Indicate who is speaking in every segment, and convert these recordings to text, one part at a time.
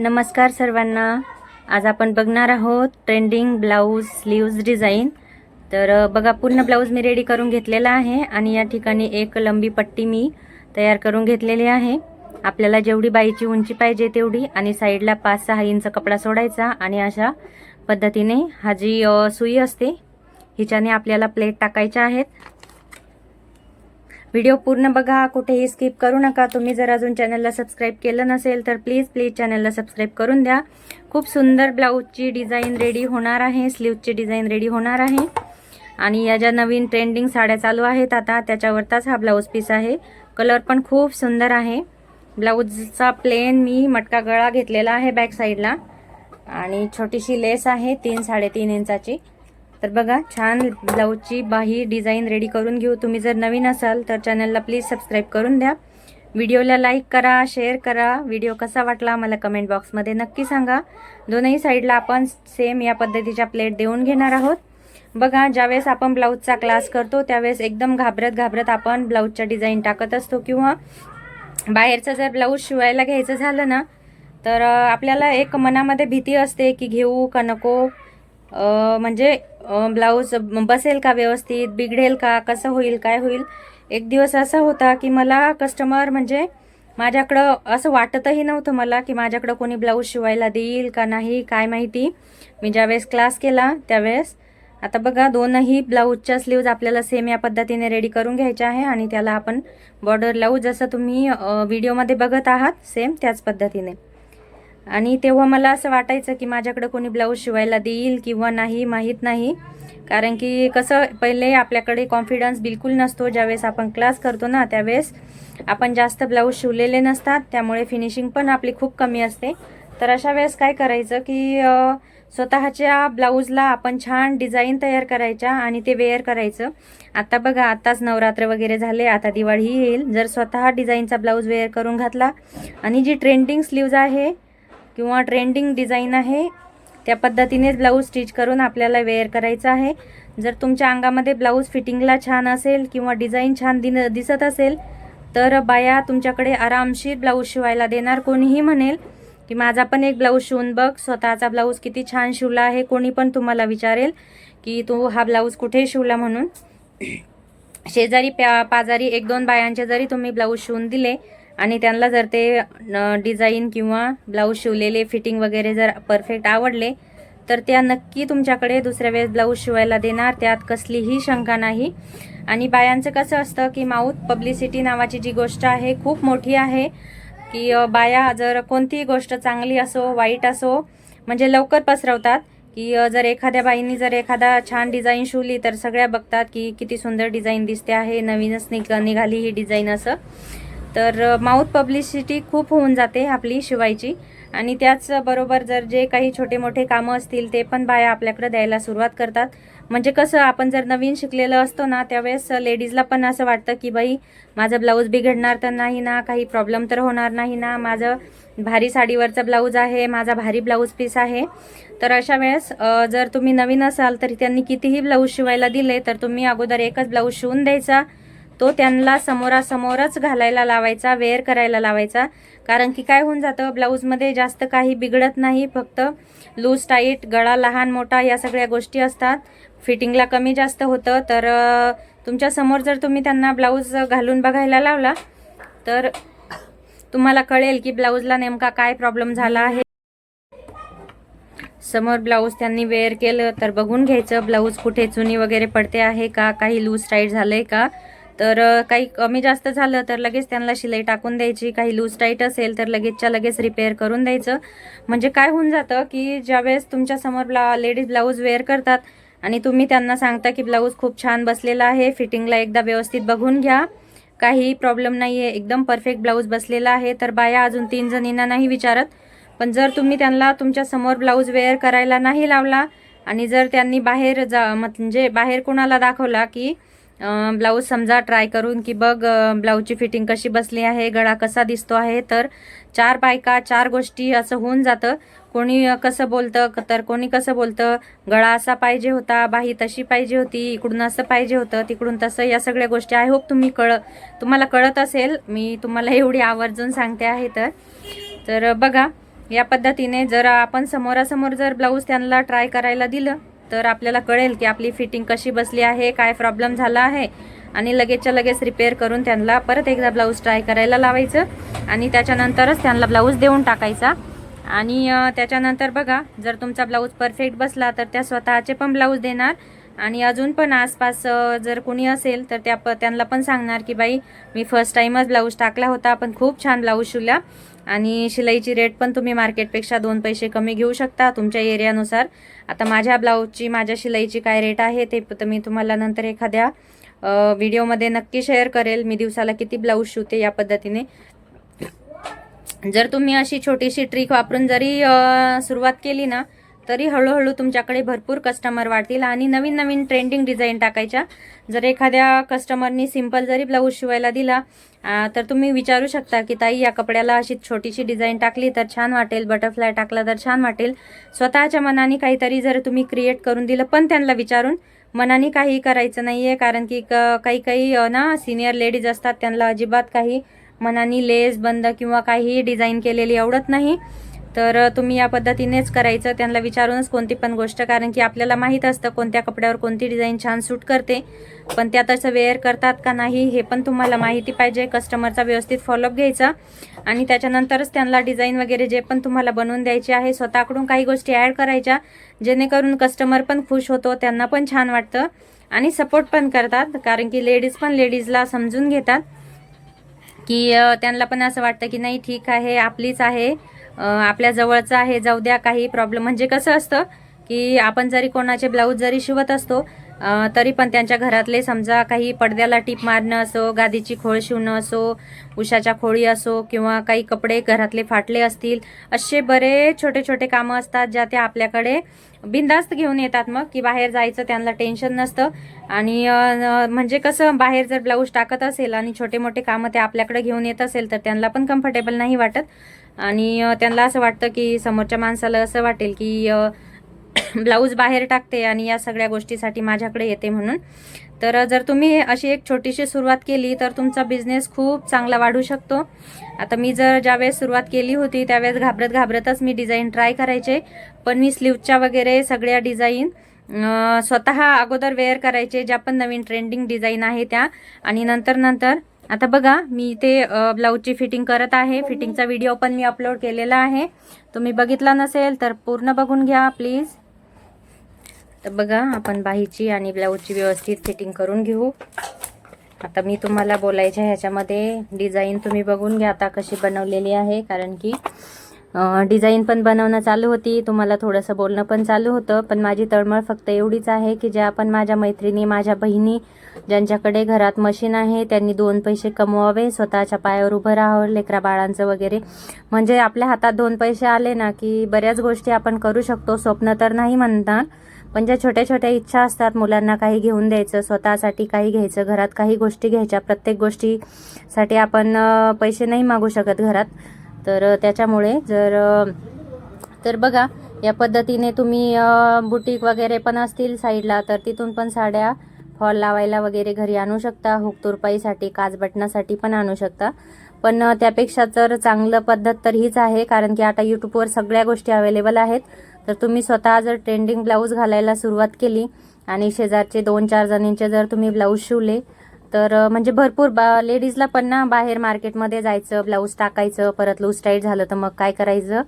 Speaker 1: नमस्कार सर्वांना. आज आपण बघणार आहोत ट्रेंडिंग ब्लाऊज स्लीव्ज डिझाईन तर बघा पूर्ण ब्लाऊज मी रेडी करून घेतलेला आहे आणि या ठिकाणी एक लंबी पट्टी मी तयार करून घेतलेली आहे. आपल्याला जेवढी बाईची उंची पाहिजे तेवढी आणि साईडला पाच सहा इंच कपडा सोडायचा आणि अशा पद्धतीने हा जी सुई असते हिच्याने आपल्याला प्लेट टाकायच्या आहेत. व्हिडिओ पूर्ण बघा कुठेही स्किप करू नका. तुम्ही जर अजून चॅनलला सबस्क्राईब केलं नसेल तर प्लीज प्लीज चॅनलला सबस्क्राईब करून द्या. खूप सुंदर ब्लाऊजची डिझाईन रेडी होणार आहे स्लीवची डिझाईन रेडी होणार आहे. आणि या ज्या नवीन ट्रेंडिंग साड्या चालू आहेत आता त्याच्यावरताच हा ब्लाऊज पीस आहे. कलर पण खूप सुंदर आहे. ब्लाऊजचा प्लेन मी मटका गळा घेतलेला आहे बॅक साईडला आणि छोटीशी लेस आहे तीन साडेतीन इंचाची. तर बघा छान ब्लाऊजची बाही डिझाईन रेडी करून घेऊ. तुम्ही जर नवीन असाल तर चॅनलला प्लीज सबस्क्राईब करून द्या. व्हिडिओला लाईक करा शेअर करा. व्हिडिओ कसा वाटला मला कमेंट बॉक्समध्ये नक्की सांगा. दोनही साईडला आपण सेम या पद्धतीच्या प्लेट देऊन घेणार आहोत. बघा ज्यावेळेस आपण ब्लाऊजचा क्लास करतो त्यावेळेस एकदम घाबरत घाबरत आपण ब्लाऊजच्या डिझाईन टाकत असतो किंवा बाहेरचं जर ब्लाऊज शिवायला घ्यायचं झालं ना तर आपल्याला एक मनामध्ये भीती असते की घेऊ का नको? म्हणजे ब्लाऊज बसेल का व्यवस्थित? बिघडेल का? कसं होईल? काय होईल? एक दिवस असा होता की मला कस्टमर म्हणजे माझ्याकडं असं वाटतही नव्हतं मला की माझ्याकडं कोणी ब्लाऊज शिवायला देईल का नाही काय माहिती. मी ज्यावेळेस क्लास केला त्यावेळेस आता बघा दोनही ब्लाऊजच्या स्लीव्ज आपल्याला सेम या पद्धतीने रेडी करून घ्यायच्या आहे आणि त्याला आपण बॉर्डर लावू जसं तुम्ही व्हिडिओमध्ये बघत आहात सेम त्याच पद्धतीने. आणि तेव्हा मला असं वाटायचं की माझ्याकडे कोणी ब्लाऊज शिवायला देईल किंवा नाही माहीत नाही. कारण की कसं पहिले आपल्याकडे कॉन्फिडन्स बिलकुल नसतो. ज्यावेळेस आपण क्लास करतो ना त्यावेळेस आपण जास्त ब्लाऊज शिवलेले नसतात. त्यामुळे फिनिशिंग पण आपली खूप कमी असते. तर अशा वेळेस काय करायचं की स्वतःच्या ब्लाऊजला आपण छान डिझाईन तयार करायच्या आणि ते वेअर करायचं. आता बघा आत्ताच नवरात्र वगैरे झाले आता दिवाळी येईल. जर स्वतः डिझाईनचा ब्लाऊज वेअर करून घातला आणि जी ट्रेंडिंग स्लीव्ज आहे किंवा ट्रेंडिंग डिझाईन आहे त्या पद्धतीनेच ब्लाऊज स्टिच करून आपल्याला वेअर करायचं आहे. जर तुमच्या अंगामध्ये ब्लाऊज फिटिंगला छान असेल किंवा डिझाईन छान दिन दिसत असेल तर बाया तुमच्याकडे आरामशीर ब्लाऊज शिवायला देणार. कोणीही म्हणेल की माझा पण एक ब्लाऊज शिवून बघ स्वतःचा ब्लाऊज किती छान शिवला आहे. कोणी पण तुम्हाला विचारेल की तू हा ब्लाऊज कुठे शिवला म्हणून? शेजारी प्या पाजारी एक दोन बायांचे जरी तुम्ही ब्लाऊज शिवून दिले आणि त्यांना जर ते डिझाईन किंवा ब्लाऊज शिवलेले फिटिंग वगैरे जर परफेक्ट आवडले तर त्या नक्की तुमच्याकडे दुसऱ्या वेळेस ब्लाऊज शिवायला देणार. त्यात कसलीही शंका नाही. आणि बायांचं कसं असतं की माऊथ पब्लिसिटी नावाची जी गोष्ट आहे खूप मोठी आहे की बाया जर कोणतीही गोष्ट चांगली असो वाईट असो म्हणजे लवकर पसरवतात की जर एखाद्या बाईंनी जर एखादा छान डिझाईन शिवली तर सगळ्या बघतात की किती सुंदर डिझाईन दिसते आहे नवीनच निघ निघाली ही डिझाईन असं. तर माउथ पब्लिसिटी खूप होऊन जाते आपली शिवायची. आणि त्याचबरोबर जर जे काही छोटे मोठे कामं असतील ते पण बाया आपल्याकडे द्यायला सुरुवात करतात. म्हणजे कसं आपण जर नवीन शिकलेलं असतो ना त्यावेळेस लेडीजला पण असं वाटतं की बाई माझं ब्लाऊज बिघडणार तर नाही ना काही प्रॉब्लेम तर होणार नाही ना माझं भारी साडीवरचं ब्लाऊज आहे माझा भारी ब्लाऊज पीस आहे. तर अशा वेळेस जर तुम्ही नवीन असाल तरी त्यांनी कितीही ब्लाऊज शिवायला दिले तर तुम्ही अगोदर एकच ब्लाऊज शिवून द्यायचा. तो त्यांना समोरासमोरच घालायला लावायचा वेअर करायला लावायचा. कारण की काय होऊन जातं ब्लाऊजमध्ये जास्त काही बिघडत नाही फक्त लूज टाईट गळा लहान मोठा या सगळ्या गोष्टी असतात. फिटिंगला कमी जास्त होतं. तर तुमच्यासमोर जर तुम्ही त्यांना ब्लाऊज घालून बघायला लावला तर तुम्हाला कळेल की ब्लाऊजला नेमका काय प्रॉब्लेम झाला आहे. समोर ब्लाऊज त्यांनी वेअर केलं तर बघून घ्यायचं ब्लाऊज कुठे चुनी वगैरे पडते आहे का काही लूज टाईट झालंय का. तर काही कमी जास्त झालं तर लगेच त्यांना शिलाई टाकून द्यायची. काही लूज टाईट असेल तर लगेचच्या लगेच रिपेअर करून द्यायचं. म्हणजे काय होऊन जातं की ज्यावेळेस तुमच्यासमोर ब्ला लेडीज ब्लाऊज वेअर करतात आणि तुम्ही त्यांना सांगता की ब्लाऊज खूप छान बसलेला आहे फिटिंगला एकदा व्यवस्थित बघून घ्या. काही प्रॉब्लेम नाही आहे एकदम परफेक्ट ब्लाऊज बसलेला आहे. तर बाया अजून तीन जणींना नाही विचारत. पण जर तुम्ही त्यांना तुमच्यासमोर ब्लाऊज वेअर करायला नाही लावला आणि जर त्यांनी बाहेर जा म्हणजे बाहेर कोणाला दाखवला की ब्लाऊज समजा ट्राय करून की बघ ब्लाऊजची फिटिंग कशी बसली आहे गळा कसा दिसतो आहे तर चार बायका चार गोष्टी असं होऊन जातं. कोणी कसं बोलतं तर कोणी कसं बोलतं गळा असा पाहिजे होता बाही तशी पाहिजे होती इकडून असं पाहिजे होतं तिकडून तसं या सगळ्या गोष्टी. आय होप तुम्ही कळ तुम्हाला कळत असेल मी तुम्हाला एवढी आवर्जून सांगते आहे तर. तर बघा या पद्धतीने जर आपण समोरासमोर जर ब्लाऊज त्यांना ट्राय करायला दिलं तर आपल्याला कळेल की आपली फिटिंग कशी बसली आहे काय प्रॉब्लेम झाला आहे. आणि लगेचच्या लगेच रिपेअर करून त्यांना परत एकदा ब्लाऊज ट्राय करायला लावायचं. आणि त्याच्यानंतरच त्यांना ब्लाऊज देऊन टाकायचा. आणि त्याच्यानंतर बघा जर तुमचा ब्लाऊज परफेक्ट बसला तर त्या स्वतःचे पण ब्लाऊज देणार. आणि अजून पण आसपास जर कोणी असेल तर त्या प त्यांना पण सांगणार की बाई मी फर्स्ट टाईमच ब्लाऊज टाकला होता पण खूप छान ब्लाऊज शिवला. आणि शिलाईची रेट पण तुम्ही मार्केटपेक्षा दोन पैसे कमी घेऊ शकता तुमच्या एरियानुसार आता माझ्या ब्लाऊजची माझ्या शिलाईची काय रेट आहे ते तर मी तुम्हाला नंतर एखाद्या व्हिडिओमध्ये नक्की शेअर करेल मी दिवसाला किती ब्लाऊज शिवते या पद्धतीने. जर तुम्ही अशी छोटीशी ट्रिक वापरून जरी सुरुवात केली ना तरी हळूहळू तुमच्याकडे भरपूर कस्टमर वाढतील आणि नवीन नवीन ट्रेंडिंग डिझाईन टाकायच्या. जर एखाद्या कस्टमरनी सिंपल जरी ब्लाऊज शिवायला दिला तर तुम्ही विचारू शकता की ताई या कपड्याला अशी छोटीशी डिझाईन टाकली तर छान वाटेल बटरफ्लाय टाकला तर छान वाटेल. स्वतःच्या मनाने काहीतरी जर तुम्ही क्रिएट करून दिलं पण त्यांना विचारून मनाने काही करायचं नाही आहे कारण की क- काही काही ना सिनियर लेडीज असतात त्यांना अजिबात काही मनाने लेस बंद किंवा काही डिझाईन केलेली आवडत नाही. तर तुम्ही या पद्धतीनेच करायचं. त्यांना विचारूनच कोणती पण गोष्ट कारण की आपल्याला माहीत असतं कोणत्या कपड्यावर कोणती डिझाईन छान सूट करते. पण त्या तसं वेअर करतात का नाही हे पण तुम्हाला माहिती पाहिजे. कस्टमरचा व्यवस्थित फॉलोअप घ्यायचा आणि त्याच्यानंतरच त्यांना डिझाईन वगैरे जे पण तुम्हाला बनवून द्यायचे आहे स्वतःकडून काही गोष्टी ॲड करायच्या जेणेकरून कस्टमर पण खुश होतो त्यांना पण छान वाटतं आणि सपोर्ट पण करतात. कारण की लेडीज पण लेडीजला समजून घेतात की त्यांना पण असं वाटतं की नाही ठीक आहे आपलीच आहे. आपल्या जवळचं आहे जाऊ द्या काही प्रॉब्लेम म्हणजे कसं असतं की आपण जरी कोणाचे ब्लाऊज जरी शिवत असतो तरी पण त्यांच्या घरातले समजा काही पडद्याला टीप मारणं असो गादीची खोळ शिवणं असो उशाच्या खोळी असो किंवा काही कपडे घरातले फाटले असतील असे बरे छोटे छोटे कामं असतात ज्या त्या आपल्याकडे बिंदास्त घेऊन येतात मग की बाहेर जायचं त्यांना टेन्शन नसतं. आणि म्हणजे कसं बाहेर जर ब्लाऊज टाकत असेल आणि छोटे मोठे कामं ते आपल्याकडे घेऊन येत असेल तर त्यांना पण कम्फर्टेबल नाही वाटत. आणि त्यांना असं वाटतं की समोरच्या माणसाला असं वाटेल की ब्लाऊज बाहेर टाकते आणि या सगळ्या गोष्टीसाठी माझ्याकडे येते म्हणून. तर जर तुम्ही अशी एक छोटीशी सुरुवात केली तर तुमचा बिझनेस खूप चांगला वाढू शकतो. आता मी जर ज्यावेळेस सुरुवात केली होती त्यावेळेस घाबरत घाबरतच मी डिझाईन ट्राय करायचे. पण मी स्लीवच्या वगैरे सगळ्या डिझाईन स्वतः अगोदर वेअर करायचे ज्या पण नवीन ट्रेंडिंग डिझाईन आहे त्या. आणि नंतर नंतर आता बघा मी ते ब्लाऊजची फिटिंग करत आहे. फिटिंगचा व्हिडिओ पण मी अपलोड केलेला आहे. तुम्ही बघितला नसेल तर पूर्ण बघून घ्या प्लीज तर बघा आपण बाहीची आणि ब्लाऊजची व्यवस्थित फिटिंग करून घेऊ. आता मी तुम्हाला बोलायच्या ह्याच्यामध्ये डिझाईन तुम्ही बघून घ्या आता कशी बनवलेली आहे. कारण की डिझाईन पण बनवणं चालू होती. तुम्हाला थोडंसं बोलणं पण चालू होतं. पण माझी तळमळ फक्त एवढीच आहे की ज्या पण माझ्या मैत्रिणी माझ्या बहिणी ज्यांच्याकडे घरात मशीन आहे त्यांनी दोन पैसे कमवावे स्वतःच्या पायावर उभं राहावं लेकरा बाळांचं वगैरे. म्हणजे आपल्या हातात दोन पैसे आले ना की बऱ्याच गोष्टी आपण करू शकतो. स्वप्न तर नाही म्हणणार पण ज्या छोट्या छोट्या इच्छा असतात मुलांना काही घेऊन द्यायचं स्वतःसाठी काही घ्यायचं घरात काही गोष्टी घ्यायच्या प्रत्येक गोष्टीसाठी आपण पैसे नाही मागू शकत घरात. तर त्याच्यामुळे जर तर बघा या पद्धतीने तुम्ही बुटीक वगैरे पण असतील साईडला तर तिथून पण साड्या फॉल लावायला वगैरे घरी आणू शकता. हुक तुरपाईसाठी काच बटणासाठी पण आणू शकता. पण त्यापेक्षा तर चांगलं पद्धत तर हीच आहे कारण की आता यूट्यूबवर सगळ्या गोष्टी अवेलेबल आहेत. तर तुम्ही स्वतः जर ट्रेंडिंग ब्लाऊज घालायला सुरुवात केली आणि शेजारचे दोन चार जणींचे जर तुम्ही ब्लाऊज शिवले तर म्हणजे भरपूर बा लेडीजला पण ना बाहेर मार्केटमध्ये जायचं ब्लाऊज टाकायचं परत लूज टाईट झालं तर मग काय करायचं?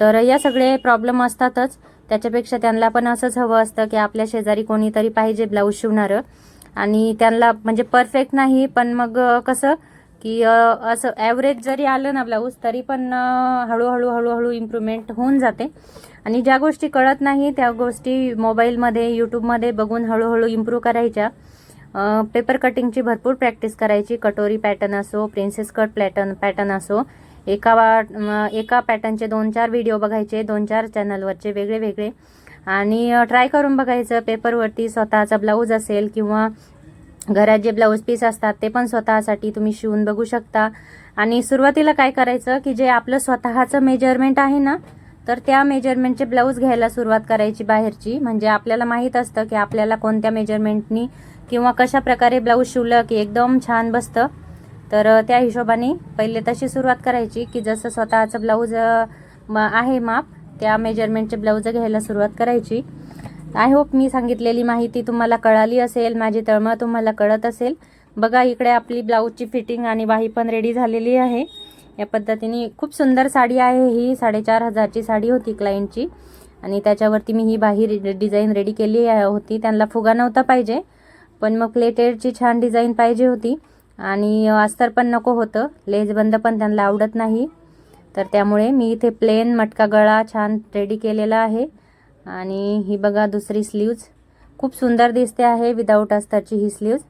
Speaker 1: तर या सगळे प्रॉब्लेम असतातच. त्याच्यापेक्षा त्यांना पण असंच हवं असतं की आपल्या शेजारी कोणीतरी पाहिजे ब्लाऊज शिवणारं. आणि त्यांना म्हणजे परफेक्ट नाही पण मग कसं की असं ॲव्हरेज जरी आलं ना ब्लाऊज तरी पण हळूहळू हळूहळू इम्प्रूव्हमेंट होऊन जाते. आणि ज्या गोष्टी कळत नाही त्या गोष्टी मोबाईलमध्ये यूट्यूबमध्ये बघून हळूहळू इम्प्रूव्ह करायच्या. पेपर कटिंगची भरपूर प्रॅक्टिस करायची. कटोरी पॅटर्न असो प्रिन्सेस कट पॅटर्न पॅटर्न असो. एका वा एका पॅटर्नचे दोन चार व्हिडिओ बघायचे दोन चार चॅनलवरचे वेगळे वेगळे. आणि ट्राय करून बघायचं. पेपरवरती स्वतःचा ब्लाऊज असेल किंवा घरात जे ब्लाऊज पीस असतात ते पण स्वतःसाठी तुम्ही शिवून बघू शकता. आणि सुरुवातीला काय करायचं की जे आपलं स्वतःचं मेजरमेंट आहे ना तर त्या मेजरमेंटचे ब्लाऊज घ्यायला सुरुवात करायची बाहेरची. म्हणजे आपल्याला माहीत असतं की आपल्याला कोणत्या मेजरमेंटनी किंवा कशा प्रकारे ब्लाऊज शिवलं की एकदम छान बसतं तर त्या हिशोबाने पहिले तशी सुरुवात करायची की जसं स्वतःचं ब्लाऊज म आहे माप त्या मेजरमेंटचे ब्लाऊज घ्यायला सुरुवात करायची. आय होप मी सांगितलेली माहिती तुम्हाला कळाली असेल माझी तळमळ तुम्हाला कळत असेल. बघा इकडे आपली ब्लाऊजची फिटिंग आणि बाही पण रेडी झालेली आहे. या पद्धतीने खूप सुंदर साडी आहे ही साडेचार हजारची साडी होती क्लायंटची आणि त्याच्यावरती मी ही बाही रि- डिझाईन रेडी केली होती. त्यांना फुगा नव्हता पाहिजे. पण मग प्लेटेडची छान डिझाईन पाहिजे होती. आणि अस्तर पण नको होतं. लेसबंद पण त्यांना आवडत नाही. तर त्यामुळे मी इथे प्लेन मटका गळा छान रेडी केलेला आहे. आणि ही बघा दुसरी स्लीव्ज. खूप सुंदर दिसते आहे विदाऊट अस्तरची ही स्लीव्ज.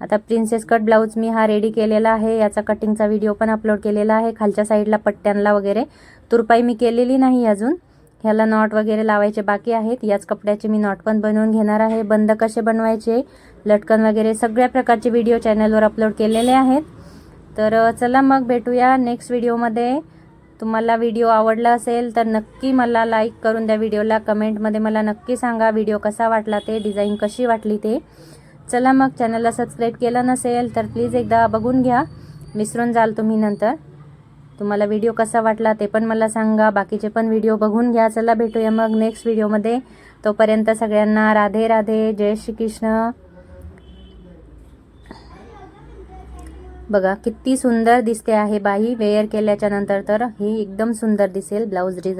Speaker 1: आता प्रिन्सेस कट ब्लाऊज मी हा रेडी केलेला आहे. याचा कटिंगचा व्हिडिओ पण अपलोड केलेला आहे. खालच्या साईडला पट्ट्यांना वगैरे. तुरपाई मी केलेली नाही अजून. ह्याला नॉट वगैरे लावायचे बाकी आहेत. याच कपड्याचे मी नॉट पण बनवून घेणार आहे. बंद कसे बनवायचे लटकन वगैरे सगळ्या प्रकारचे व्हिडिओ चॅनलवर अपलोड केलेले आहेत. तर चला मग भेटूया नेक्स्ट व्हिडिओमध्ये तुम्हाला व्हिडिओ आवडला असेल तर नक्की मला लाईक करून द्या व्हिडिओला कमेंटमध्ये मला नक्की सांगा व्हिडिओ कसा वाटला ते डिझाईन कशी वाटली ते. चला मग चॅनलला सबस्क्राईब केलं नसेल तर प्लीज एकदा बघून घ्या. विसरून जाल तुम्ही नंतर. तुम्हाला व्हिडिओ कसा वाटला ते पण मला सांगा. बाकीचे पण व्हिडिओ बघून घ्या. चला भेटूया मग नेक्स्ट व्हिडिओमध्ये तोपर्यंत सगळ्यांना राधे राधे. जय श्रीकृष्ण. बघा किती सुंदर दिसते आहे बाई. वेअर केल्याच्यानंतर तर ही एकदम सुंदर दिसेल. Blouse design